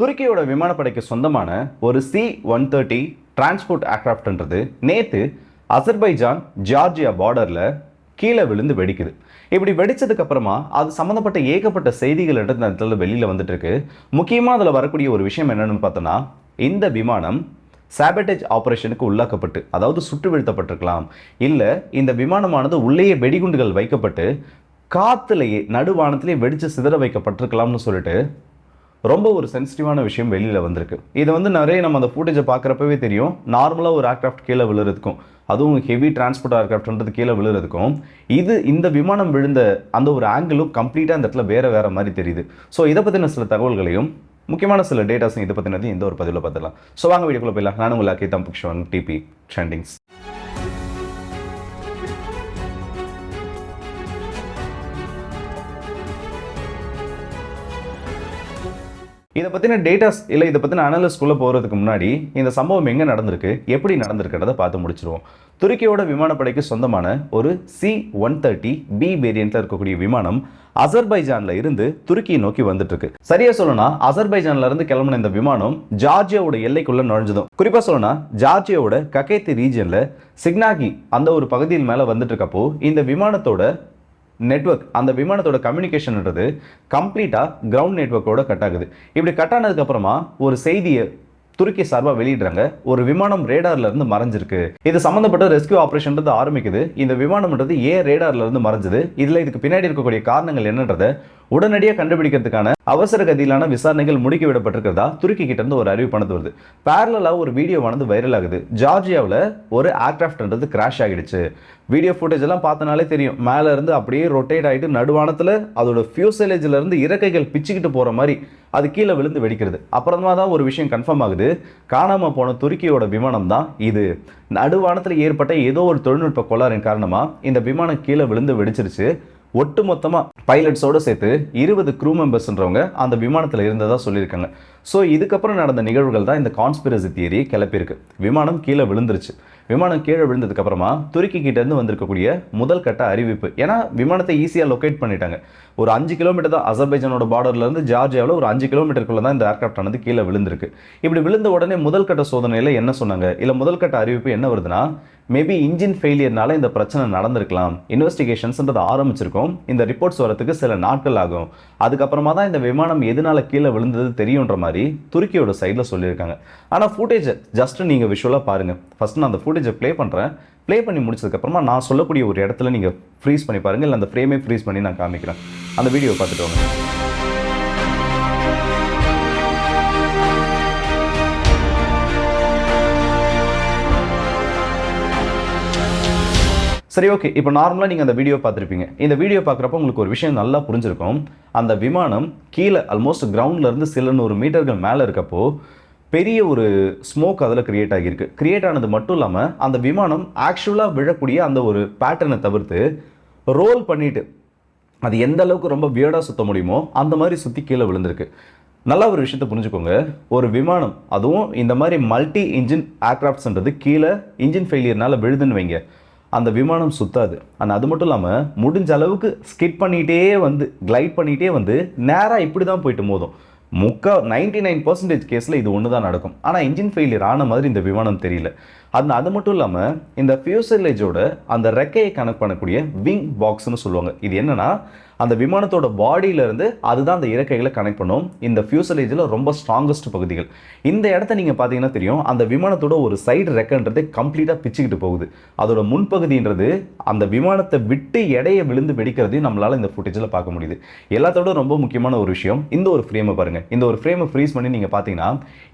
துருக்கியோட விமானப்படைக்கு சொந்தமான ஒரு சி ஒன் தேர்ட்டி டிரான்ஸ்போர்ட் ஏர்க்ராஃப்ட்ன்றது நேற்று அசர்பைஜான் ஜார்ஜியா பார்டரில் கீழே விழுந்து வெடிக்குது. இப்படி வெடித்ததுக்கு அப்புறமா அது சம்மந்தப்பட்ட ஏகப்பட்ட செய்திகள் இந்த இடத்துல வெளியில் வந்துட்டு இருக்கு முக்கியமாக அதில் வரக்கூடிய ஒரு விஷயம் என்னென்னு பார்த்தோன்னா இந்த விமானம் சாபட்டேஜ் ஆப்ரேஷனுக்கு உள்ளாக்கப்பட்டு அதாவது சுட்டு வீழ்த்தப்பட்டிருக்கலாம். இல்லை இந்த விமானமானது உள்ளேயே வெடிகுண்டுகள் வைக்கப்பட்டு காற்றுலேயே நடுவானத்திலேயே வெடித்து சிதற வைக்கப்பட்டிருக்கலாம்னு சொல்லிட்டு ரொம்ப ஒரு சென்சிட்டிவான விஷயம் வெளியில் வந்திருக்கு. இதை வந்து நிறைய நம்ம அந்த ஃபூட்டேஜை பார்க்குறப்பவே தெரியும். நார்மலாக ஒரு ஏர்க்ராஃப்ட் கீழே விழுறதுக்கும் அதுவும் ஹெவி டிரான்ஸ்போர்ட் ஏர்க்ராஃப்ட்ன்றது கீழே விழுறதுக்கும் இது இந்த விமானம் விழுந்த அந்த ஒரு ஆங்கிளும் கம்ப்ளீட்டாக அந்த இடத்துல வேறு வேறு மாதிரி தெரியுது. ஸோ இதை பற்றின சில தகவல்களையும் முக்கியமான சில டேட்டாஸும் இதை பற்றினது இந்த ஒரு பதிவில் பார்த்துலாம் ஸோ வாங்க வீடியோக்குள்ள போயிடலாம். நானும் உங்கள் அக்கே தம்புக்ஷன் டிபி ட்ரெண்டிங்ஸ் இதை பற்றின டேட்டாஸ் இல்லை இதை பற்றின அனலிஸ்ட்குள்ளே போகிறதுக்கு முன்னாடி இந்த சம்பவம் எங்கே நடந்திருக்கு எப்படி நடந்திருக்கிறத பார்த்து முடிச்சிருவோம். துருக்கியோட விமானப்படைக்கு சொந்தமான ஒரு சி ஒன் தேர்ட்டி பி வேரியண்ட்டில் இருக்கக்கூடிய விமானம் அசர்பைஜானில் இருந்து துருக்கியை நோக்கி வந்துட்டு இருக்கு சரியா சொல்லணும்னா அசர்பைஜான்ல இருந்து கிளம்பின இந்த விமானம் ஜார்ஜியாவோட எல்லைக்குள்ள நுழைஞ்சதும். குறிப்பா சொல்லணும்னா ஜார்ஜியாவோட ககேத்தி ரீஜன்ல சிக்னாகி அந்த ஒரு பகுதியில் மேல வந்துட்டு இருக்கப்போ இந்த விமானத்தோட நெட்வொர்க் அந்த விமானத்தோட கம்யூனிகேஷன்ன்றது கம்ப்ளீட்டாக கிரவுண்ட் நெட்வொர்க்கோட கட் ஆகுது. இப்படி கட் ஆனதுக்கப்புறமா ஒரு செய்தியை துருக்கி சார்பாக வெளியிடுறாங்க. ஒரு விமானம் ரேடார்ல இருந்து மறைஞ்சிருக்கு. இது சம்மந்தப்பட்ட ரெஸ்கியூ ஆப்ரேஷன்றது ஆரம்பிக்குது. இந்த விமானம்ன்றது ஏன் ரேடார்ல இருந்து மறைஞ்சது. இதுல இதுக்கு பின்னாடி இருக்கக்கூடிய காரணங்கள் என்னன்றதை உடனடியாக கண்டுபிடிக்கிறதுக்கான அவசர கதியிலான விசாரணைகள் முடுக்கி விடப்பட்டிருக்கிறதா துருக்கி கிட்ட இருந்து ஒரு அறிவிப்பானது வருது. பேரலாக ஒரு வீடியோவானது வைரல் ஆகுது. ஜார்ஜியாவில் ஒரு ஏர்கிராஃப்ட்ன்றது கிராஷ் ஆகிடுச்சு. வீடியோ ஃபுட்டேஜ் எல்லாம் பார்த்தனாலே தெரியும். மேலே இருந்து அப்படியே ரொட்டேட் ஆகிட்டு நடுவானத்தில் அதோட ஃபியூசலேஜில் இருந்து இறக்கைகள் பிச்சுக்கிட்டு போகிற மாதிரி அது கீழே விழுந்து வெடிக்கிறது. அப்புறமா தான் ஒரு விஷயம் கன்ஃபார்ம் ஆகுது. காணாமல் போன துருக்கியோட விமானம் தான் இது. நடுவானத்தில் ஏற்பட்ட ஏதோ ஒரு தொழில்நுட்ப கோளாறின் காரணமாக இந்த விமானம் கீழே விழுந்து வெடிச்சிருச்சு. ஒட்டு மொத்தமாக பைலட்ஸோடு சேர்த்து இருபது க்ரூ மெம்பர்ஸ்ன்றவங்க அந்த விமானத்தில் இருந்ததாக சொல்லியிருக்காங்க. ஸோ இதுக்கப்புறம் நடந்த நிகழ்வுகள் தான் இந்த கான்ஸ்பிரசி தியரி கிளப்பியிருக்கு. விமானம் கீழே விழுந்துருச்சு. விமானம் கீழே விழுந்ததுக்கப்புறமா துருக்கி கிட்டேருந்து வந்திருக்கக்கூடிய முதல் கட்ட அறிவிப்பு. ஏன்னா விமானத்தை ஈஸியாக லொக்கேட் பண்ணிட்டாங்க. ஒரு அஞ்சு கிலோமீட்டர் தான் அசர்பைஜானோட பார்டர்லேருந்து ஜார்ஜியாவில் ஒரு அஞ்சு கிலோமீட்டருக்குள்ள தான் இந்த ஏர்க்ராஃப்ட் ஆனது கீழே விழுந்திருக்கு. இப்படி விழுந்த உடனே முதல் கட்ட சோதனையில் என்ன சொன்னாங்க? இல்லை முதல் கட்ட அறிவிப்பு என்ன வருதுன்னா மேபி இன்ஜின் ஃபெயிலியர்னால இந்த பிரச்சனை நடந்திருக்கலாம். இன்வெஸ்டிகேஷன்ஸ்ன்றது ஆரம்பிச்சிருக்கோம். இந்த ரிப்போர்ட்ஸ் வரத்துக்கு சில நாட்கள் ஆகும். அதுக்கப்புறமா தான் இந்த விமானம் எதனால கீழே விழுந்தது தெரியுன்ற மாதிரி துருக்கியோட சைடில் சொல்லியிருக்காங்க. ஆனால் ஃபுட்டேஜை ஜஸ்ட் நீங்கள் விஷுவலாக பாருங்கள் ஃபஸ்ட் நான் அந்த ஃபுட்டேஜை ப்ளே பண்ணுறேன் ப்ளே பண்ணி முடிச்சதுக்கப்புறமா நான் சொல்லக்கூடிய ஒரு இடத்துல நீங்கள் ஃப்ரீஸ் பண்ணி பாருங்கள் இல்லை அந்த ஃப்ரேமே ஃப்ரீஸ் பண்ணி நான் காமிக்கிறேன். அந்த வீடியோ பார்த்துட்டு வாங்க. சரி ஓகே இப்போ நார்மலாக நீங்கள் அந்த வீடியோ பார்த்துருப்பீங்க. இந்த வீடியோ பார்க்குறப்ப உங்களுக்கு ஒரு விஷயம் நல்லா புரிஞ்சிருக்கும். அந்த விமானம் கீழே ஆல்மோஸ்ட் கிரவுண்ட்லேருந்து சில நூறு மீட்டர்கள் மேலே இருக்கப்போ பெரிய ஒரு ஸ்மோக் அதில் கிரியேட் ஆகியிருக்கு. கிரியேட் ஆனது மட்டும் இல்லாமல் அந்த விமானம் ஆக்சுவலாக விழக்கூடிய அந்த ஒரு பேட்டர்னை தவிர்த்து ரோல் பண்ணிவிட்டு அது எந்த அளவுக்கு ரொம்ப வியர்டாக சுத்த முடியுமோ அந்த மாதிரி சுற்றி கீழே விழுந்திருக்கு. நல்லா ஒரு விஷயத்தை புரிஞ்சுக்கோங்க. ஒரு விமானம் அதுவும் இந்த மாதிரி மல்டி இன்ஜின் ஏர்க்ராஃப்ட்ஸ்ன்றது கீழே இன்ஜின் ஃபெயிலியர்னால் விழுதுன்னு வைங்க. அந்த விமானம் சுத்தாது. ஆனால் அது மட்டும் இல்லாமல் முடிஞ்ச அளவுக்கு ஸ்கிட் பண்ணிகிட்டே வந்து கிளைட் பண்ணிகிட்டே வந்து நேராக இப்படி தான் போயிட்டு மோதும். முக்கால் நைன்டி நைன் பர்சன்டேஜ் கேஸில் இது ஒன்று தான் நடக்கும். ஆனால் இன்ஜின் ஃபெயிலியர் ஆன மாதிரி இந்த விமானம் தெரியல. அது அது மட்டும் இல்லாமல் இந்த ஃபியூசலேஜோட அந்த ரெக்கையை கனெக்ட் பண்ணக்கூடிய விங் பாக்ஸ்னு சொல்லுவாங்க. இது என்னென்னா அந்த விமானத்தோட பாடியிலேருந்து அதுதான் அந்த இறக்கைகளை கனெக்ட் பண்ணும். இந்த ஃபியூசலேஜில் ரொம்ப ஸ்ட்ராங்கஸ்ட் பகுதிகள். இந்த இடத்த நீங்கள் பார்த்தீங்கன்னா தெரியும். அந்த விமானத்தோட ஒரு சைடு ரெக்கன்றது கம்ப்ளீட்டாக பிச்சுக்கிட்டு போகுது. அதோட முன்பகுதின்றது அந்த விமானத்தை விட்டு எடையை விழுந்து வெடிக்கிறதையும் நம்மளால் இந்த ஃபுட்டேஜில் பார்க்க முடியுது. எல்லாத்தோட ரொம்ப முக்கியமான ஒரு விஷயம் இந்த ஒரு ஃப்ரேமை பாருங்கள் இந்த ஒரு ஃப்ரேமை ஃப்ரீஸ் பண்ணி நீங்கள் பார்த்தீங்கன்னா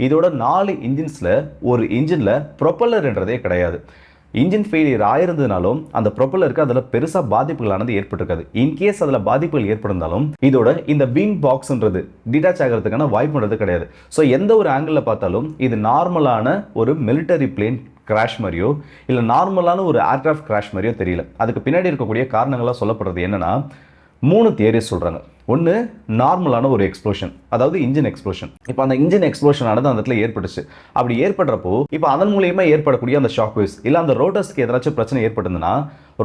இதோட நாலு இன்ஜின்ஸில் ஒரு இன்ஜினில் ப்ரொப்பல்லர்ன்றதே கிடையாது. இன்ஜின் ஃபெயிலியர் ஆயிருந்ததுனாலும் அந்த ப்ரொப்பலருக்கு அதில் பெருசாக பாதிப்புகளானது ஏற்பட்டிருக்காது. இன்கேஸ் அதில் பாதிப்புகள் ஏற்பட்டிருந்தாலும் இதோட இந்த விங் பாக்ஸ்ன்றது டிட்டாச் ஆகிறதுக்கான வாய்ப்புன்றது கிடையாது. ஸோ எந்த ஒரு ஆங்கிளில் பார்த்தாலும் இது நார்மலான ஒரு மிலிட்டரி பிளேன் கிராஷ் மாதிரியோ இல்லை நார்மலான ஒரு ஏர்க்ராஃப்ட் கிராஷ் மாதிரியோ தெரியல. அதுக்கு பின்னாடி இருக்கக்கூடிய காரணங்களாக சொல்லப்படுறது என்னன்னா மூணு தியரிஸ் சொல்கிறாங்க ஒன்று நார்மலான ஒரு எக்ஸ்ப்ளோஷன் அதாவது இன்ஜின் எக்ஸ்ப்ளோஷன் இப்போ அந்த இன்ஜின் எக்ஸ்ப்ளோஷனானது அந்த இடத்துல ஏற்பட்டுச்சு. அப்படி ஏற்படுறப்போ இப்போ அதன் மூலியமாக ஏற்படக்கூடிய அந்த ஷாக் வேவ்ஸ் இல்லை அந்த ரோட்டர்ஸ்க்கு ஏதாச்சும் பிரச்சனை ஏற்பட்டுதுன்னா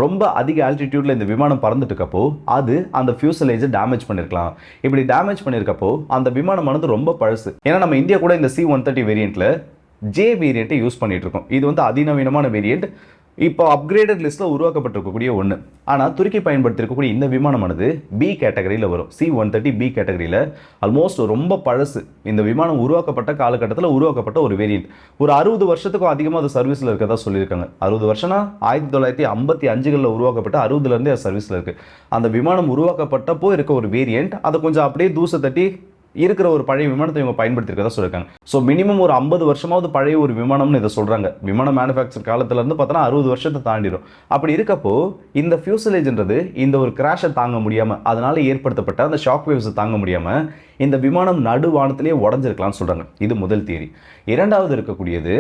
ரொம்ப அதிக ஆல்டிடியூட்ல இந்த விமானம் பறந்துட்டுக்கப்போ அது அந்த ஃபியூசலேஜை டேமேஜ் பண்ணியிருக்கலாம் இப்படி டேமேஜ் பண்ணியிருக்கப்போ அந்த விமானமானது ரொம்ப பழசு. ஏன்னா நம்ம இந்தியா கூட இந்த சி ஒன் தேர்ட்டி வேரியண்ட்டில் ஜே வேரியண்ட்டை யூஸ் பண்ணிகிட்டு இருக்கோம். இது வந்து அதிநவீனமான வேரியண்ட் இப்போ அப்கிரேடட் லிஸ்ட்டில் உருவாக்கப்பட்டிருக்கக்கூடிய ஒன்று ஆனால் துருக்கி பயன்படுத்தியிருக்கக்கூடிய இந்த விமானமானது பி கேட்டகரியில் வரும். சி ஒன் தேர்ட்டி பி கேட்டகரியில் ஆல்மோஸ்ட் ரொம்ப பழசு. இந்த விமானம் உருவாக்கப்பட்ட காலகட்டத்தில் உருவாக்கப்பட்ட ஒரு வேரியன்ட் ஒரு அறுபது வருஷத்துக்கும் அதிகமாக அது சர்வீஸில் இருக்கதா சொல்லியிருக்காங்க. அறுபது வருஷம்னா ஆயிரத்தி தொள்ளாயிரத்தி ஐம்பத்தி அஞ்சுகளில் உருவாக்கப்பட்ட அறுபதுலேருந்தே அது சர்வீஸில் இருக்குது அந்த விமானம் உருவாக்கப்பட்டப்போ இருக்க ஒரு வேரியண்ட் அதை கொஞ்சம் அப்படியே தூசை தட்டி இருக்கிற ஒரு பழைய விமானத்தை இவங்க பயன்படுத்திருக்கதா சொல்லியிருக்காங்க. ஸோ மினிமம் ஒரு ஐம்பது வருஷமாவது பழைய ஒரு விமானம்னு இதை சொல்கிறாங்க விமான மேனுஃபேக்சர் காலத்துல இருந்து பார்த்தோன்னா அறுபது வருஷத்தை தாண்டிடும் அப்படி இருக்கப்போ இந்த ஃபியூசலேஜ்ன்றது இந்த ஒரு கிராஷை தாங்க முடியாமல் அதனால ஏற்படுத்தப்பட்ட அந்த ஷாக் வேவ்ஸை தாங்க முடியாமல் இந்த விமானம் நடுவானத்திலேயே உடஞ்சிருக்கலாம்னு சொல்கிறாங்க இது முதல் தியரி இரண்டாவது இருக்கக்கூடியது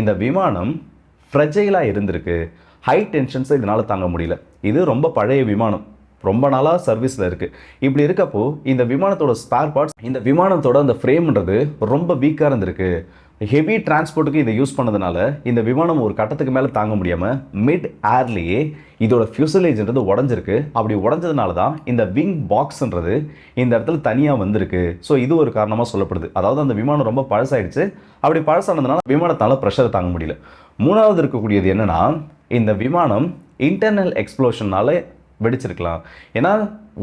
இந்த விமானம் ஃப்ரெஜைலாக இருந்திருக்கு. ஹை டென்ஷன்ஸை இதனால் தாங்க முடியல. இது ரொம்ப பழைய விமானம். ரொம்ப நாளாக சர்வீஸில் இருக்குது இப்படி இருக்கப்போ இந்த விமானத்தோட ஸ்பேர் பார்ட்ஸ் இந்த விமானத்தோட அந்த ஃப்ரேம்ன்றது ரொம்ப வீக்காக இருந்திருக்கு. ஹெவி டிரான்ஸ்போர்ட்டுக்கு இதை யூஸ் பண்ணதுனால இந்த விமானம் ஒரு கட்டத்துக்கு மேலே தாங்க முடியாமல் மிட் ஏர்லேயே இதோட ஃபியூசலேஜ்ன்றது உடஞ்சிருக்கு. அப்படி உடஞ்சதுனால தான் இந்த விங் பாக்ஸ்ன்றது இந்த இடத்துல தனியாக வந்திருக்கு. ஸோ இது ஒரு காரணமாக சொல்லப்படுது. அதாவது அந்த விமானம் ரொம்ப பழசாயிடுச்சு. அப்படி பழசானதுனால விமானத்தால் ப்ரெஷர் தாங்க முடியல. மூணாவது இருக்கக்கூடியது என்னன்னா இந்த விமானம் இன்டர்னல் எக்ஸ்ப்ளோஷனால வெடிச்சிருக்கலாம். ஏன்னா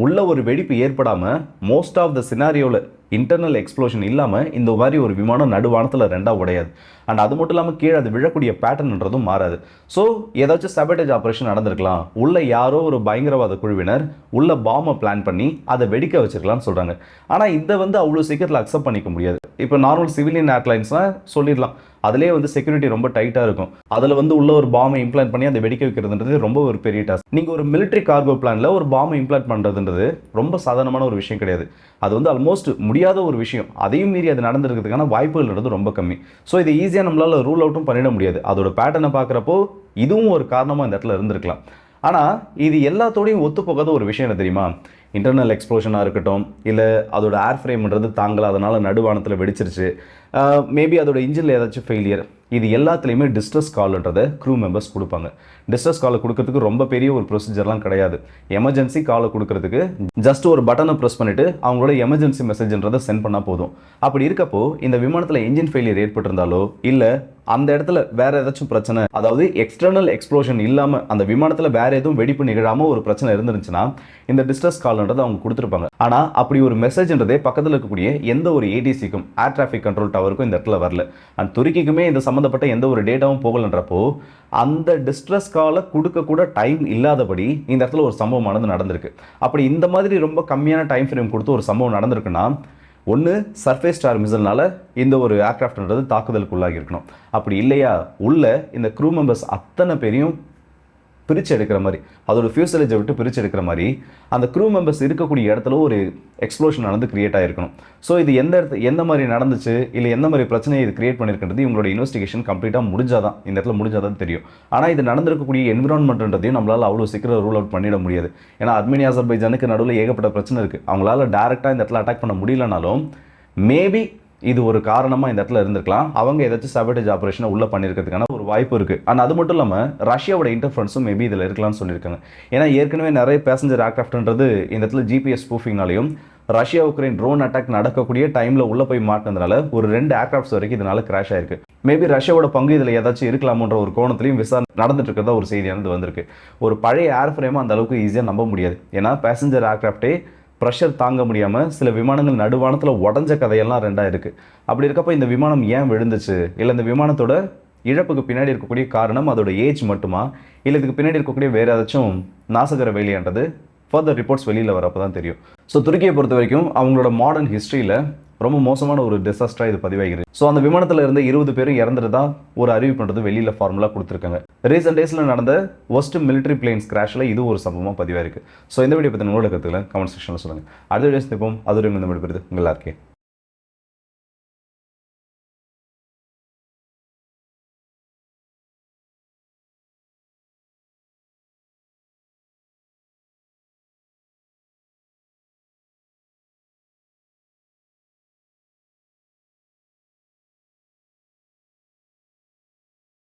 உள்ள ஒரு வெடிப்பு ஏற்படாமல் மோஸ்ட் ஆஃப் த சினாரியோவில் இன்டர்னல் எக்ஸ்ப்ளோஷன் இல்லாமல் இந்த மாதிரி ஒரு விமானம் நடுவானத்தில் ரெண்டாக உடையாது. அண்ட் அது மட்டும் இல்லாமல் கீழே அது விழக்கூடிய பேட்டர்ன்றதும் மாறாது. ஸோ ஏதாச்சும் சபேட்டேஜ் ஆப்ரேஷன் நடந்திருக்கலாம். உள்ள யாரோ ஒரு பயங்கரவாத குழுவினர் உள்ள பாம்பை பிளான் பண்ணி அதை வெடிக்க வச்சிருக்கலாம்னு சொல்கிறாங்க ஆனால் இதை வந்து அவ்வளோ சீக்கிரத்தில் அக்செப்ட் பண்ணிக்க முடியாது. இப்போ நார்மல் சிவிலியன் ஏர்லைன்ஸ்னால் சொல்லிடலாம். அதுலேயே வந்து செக்யூரிட்டி ரொம்ப டைட்டாக இருக்கும். அதில் வந்து உள்ள ஒரு பாம்பை இம்ப்ளான்ட் பண்ணி அதை வெடிக்க வைக்கிறதுன்றது ரொம்ப ஒரு பெரிய டாஸ்க் நீங்கள் ஒரு மிலிட்ரி கார்கோ பிளானில் ஒரு பாம்பை இம்ப்ளான்ட் பண்ணுறதுன்றது ரொம்ப சாதாரணமான ஒரு விஷயம் கிடையாது. அது வந்து ஆல்மோஸ்ட் முடியாத ஒரு விஷயம். அதையும் மீறி அது நடந்திருக்கிறதுக்கான வாய்ப்புகள்ன்றது ரொம்ப கம்மி. ஸோ இதை ஈஸியாக நம்மளால் ரூல் அவுட்டும் பண்ணிட முடியாது. அதோட பேட்டர்னை பார்க்குறப்போ இதுவும் ஒரு காரணமாக இந்த இடத்துல இருந்திருக்கலாம். ஆனால் இது எல்லாத்தோடையும் ஒத்துப்போகாத ஒரு விஷயம் என்ன தெரியுமா? இன்டர்னல் எக்ஸ்ப்ளோஷனாக இருக்கட்டும் இல்லை அதோட ஏர் ஃப்ரேம்ன்றது தாங்கல. அதனால் நடுவானத்தில் வெடிச்சிருச்சு. மேபி அதோட இன்ஜினில் ஏதாச்சும் ஃபெயிலியர் இது எல்லாத்துலேயுமே டிஸ்ட்ரஸ் கால்ன்றதை க்ரூ மெம்பர்ஸ் கொடுப்பாங்க. டிஸ்ட்ரஸ் காலை கொடுக்கறதுக்கு ரொம்ப பெரிய ஒரு ப்ரொசீஜர்லாம் கிடையாது. எமர்ஜென்சி காலை கொடுக்கறதுக்கு ஜஸ்ட் ஒரு பட்டனை ப்ரெஸ் பண்ணிவிட்டு அவங்களோட எமர்ஜென்சி மெசேஜ்ன்றதை சென்ட் பண்ணால் போதும். அப்படி இருக்கப்போ இந்த விமானத்தில் இன்ஜின் ஃபெயிலியர் ஏற்பட்டிருந்தாலோ இல்லை அந்த இடத்துல வேற ஏதாச்சும் பிரச்சனை அதாவது எக்ஸ்டர்னல் எக்ஸ்ப்ளோஷன் இல்லாமல் அந்த விமானத்தில் வேற எதுவும் வெடிப்பு நிகழாமல் ஒரு பிரச்சனை இருந்துருந்துச்சுன்னா இந்த டிஸ்ட்ரஸ் கால்ன்றதை அவங்க கொடுத்துருப்பாங்க. ஆனால் அப்படி ஒரு மெசேஜ்ன்றதே பக்கத்தில் இருக்கக்கூடிய எந்த ஒரு ஏடிசிக்கும் ஏர் டிராஃபிக் கண்ட்ரோல் டவருக்கும் இந்த இடத்துல வரல. அண்ட் துருக்கிக்குமே இந்த சம்மந்தப்பட்ட எந்த ஒரு டேட்டாவும் போகலன்றப்போ அந்த டிஸ்ட்ரெஸ் காலை கொடுக்கக்கூட டைம் இல்லாதபடி இந்த இடத்துல ஒரு சம்பவமானது நடந்திருக்கு. அப்படி இந்த மாதிரி ரொம்ப கம்மியான டைம் ஃப்ரேம் கொடுத்து ஒரு சம்பவம் நடந்திருக்குன்னா ஒன்று சர்ஃபேஸ் ஸ்டார் மிசல்னால இந்த ஒரு ஏர்க்ராஃப்ட்ன்றது தாக்குதலுக்கு உள்ளாகி இருக்கணும். அப்படி இல்லையா? உள்ள இந்த க்ரூ மெம்பர்ஸ் அத்தனை பேரையும் பிரித்து எடுக்கிற மாதிரி அதோட ஃபியூசலேஜை விட்டு பிரித்து எடுக்கிற மாதிரி அந்த க்ரூ மெம்பர்ஸ் இருக்கக்கூடிய இடத்துல ஒரு எக்ஸ்ப்ளோஷன் நடந்து கிரியேட் ஆகிருக்கணும் ஸோ இது எந்த இடத்து எந்த மாதிரி நடந்துச்சு இல்லை எந்த மாதிரி பிரச்சனையை இது கிரியேட் பண்ணியிருக்கிறது இவங்களோட இன்வெஸ்டிகேஷன் கம்ப்ளீட்டாக முடிஞ்சாதான் இந்த இடத்துல முடிஞ்சாதான் தெரியும். ஆனால் இது நடந்திருக்கக்கூடிய என்விரான்மெண்ட்ன்றதையும் நம்மளால் அவ்வளோ சீக்கிரம் ரூல் அவுட் பண்ணிட முடியாது. ஏன்னா அர்மேனியா அசர்பைஜானுக்கு நடுவில் ஏகப்பட்ட பிரச்சனை இருக்குது அவங்களால டேரெக்டாக இந்த இடத்துல அட்டாக் பண்ண முடியலனாலும் மேபி இது ஒரு காரணமாக இந்த இடத்துல இருந்திருக்கலாம். அவங்க ஏதாச்சும் சபடேஜ் ஆப்ரேஷனை உள்ளே பண்ணியிருக்கிறதுக்கான ஒரு வாய்ப்பு இருக்குது அண்ட் அது மட்டும் இல்லாமல் ரஷ்யாவோட இன்டர்ஃபரன்ஸும் மேபி இதில் இருக்கலாம்னு சொல்லியிருக்காங்க. ஏன்னா ஏற்கனவே நிறைய பேசஞ்சர் ஏர்க்ராஃப்ட்ன்றது இந்த இடத்துல ஜிபிஎஸ் ப்ரூஃபிங்னாலையும் ரஷ்யா உக்ரைன் ட்ரோன் அட்டாக் நடக்கக்கூடிய டைமில் உள்ளே போய் மாட்டினதுனால ஒரு ரெண்டு ஏர்க்ராஃப்ட்ஸ் வரைக்கும் இதனால் கிராஷ் ஆயிருக்கு. மேபி ரஷ்யாவோட பங்கு இதில் ஏதாச்சும் இருக்கலாமோன்ற ஒரு கோணத்திலையும் விசாரணை நடந்துட்டு இருக்கிறதா ஒரு செய்தியானது வந்திருக்கு. ஒரு பழைய ஏர் ஃப்ரேமை அந்த அளவுக்கு ஈஸியாக நம்ப முடியாது. ஏன்னா பேசஞ்சர் ஏர்க்ராஃப்டே ப்ரெஷர் தாங்க முடியாமல் சில விமானங்கள் நடுவானத்தில் உடஞ்ச கதையெல்லாம் ரெண்டாக இருக்குது அப்படி இருக்கப்போ இந்த விமானம் ஏன் விழுந்துச்சு? இல்லை இந்த விமானத்தோட இழப்புக்கு பின்னாடி இருக்கக்கூடிய காரணம் அதோட ஏஜ் மட்டுமா? இல்லை இதுக்கு பின்னாடி இருக்கக்கூடிய வேறு ஏதாச்சும் நாசகர வேலையான்றது? ஃபர்தர் ரிப்போர்ட்ஸ் வெளியில் வரப்போ தான் தெரியும். ஸோ துருக்கியை பொறுத்த வரைக்கும் அவங்களோட மாடர்ன் ஹிஸ்ட்ரியில் ரொம்ப மோசமான ஒரு டிசாஸ்டராக இது பதிவாகிறது ஸோ அந்த விமானத்தில் இருந்த இருபது பேரும் இறந்துட்டு தான் ஒரு அறிவிப்புன்றது வெளியில் ஃபார்முலா கொடுத்துருக்காங்க. ரீசெண்ட் டேஸில் நடந்த ஒஸ்ட் மிலிட்டரி பிளேன்ஸ் கிராஷில் இது ஒரு சம்பவமாக பதிவாயிருக்கு. ஸோ இந்த வீடியோ பற்றி உங்களோட கமெண்ட் செக்ஷனில் சொல்லுங்கள் அடுத்த வீடியோ சந்திப்போம். அது ஒரு இந்த மாதிரி உங்கள் எல்லாருக்கே